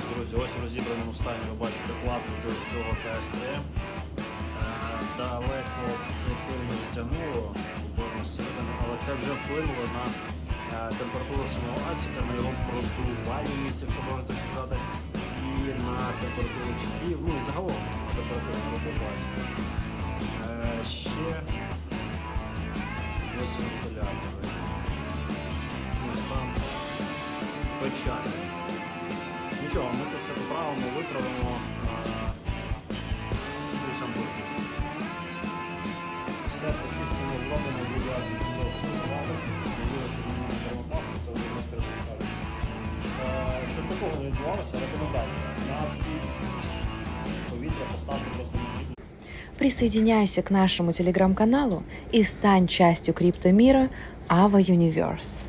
Так, друзі, ось в розібраному стані ви бачите плату до цього КСТ. Е, Далеко цей пил не затягнуло, але це вже вплинуло на е, температуру самого асіка, на його продувальність, якщо можна так сказати, і на температуру чіпів, ну і загалом на температуру на роботу асіка. Е, Ще ось вентилятори. Ось там печально. Нічого, ми це все поправимо, виправимо. е, і сам корпус. Все почистимо, зробимо, буде автоматизувати. термопасту, це вже майстер підскаже. Е, Щоб такого не відбувалося, рекомендація. На вхід повітря поставити просто москітну Присоединяйся к нашему телеграм-каналу и стань частью криптомира Ava Universe.